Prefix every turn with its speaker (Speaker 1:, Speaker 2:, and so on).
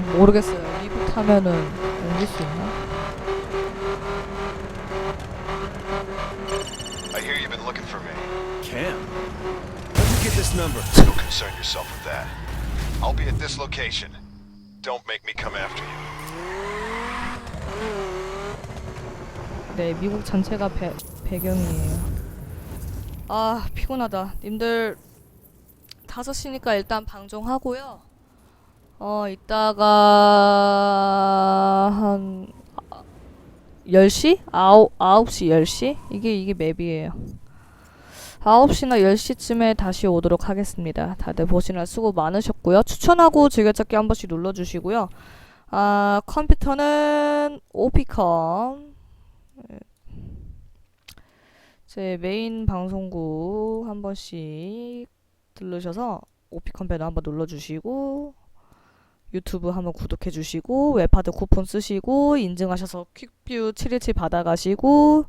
Speaker 1: 모르겠어요. 미국 타면은 옮길 수 있나?
Speaker 2: I hear you've been looking for me.
Speaker 3: Cam? How'd you get this number?
Speaker 2: Don't concern yourself with that. I'll be at this location. Don't make me come after you.
Speaker 1: 네, 미국 전체가 배, 배경이에요. 아, 피곤하다. 님들 5시니까 일단 방종하고요. 어, 이따가 한 아, 10시? 9, 9시, 10시? 이게 이게 맵이에요. 9시나 10시쯤에 다시 오도록 하겠습니다. 다들 보시느라 수고 많으셨고요. 추천하고 즐겨찾기 한 번씩 눌러주시고요. 아, 컴퓨터는 오피컴. 제 메인 방송국 한 번씩 들르셔서 오피컴 배너 한번 눌러주시고 유튜브 한번 구독해 주시고 웹하드 쿠폰 쓰시고 인증하셔서 퀵뷰 717 받아가시고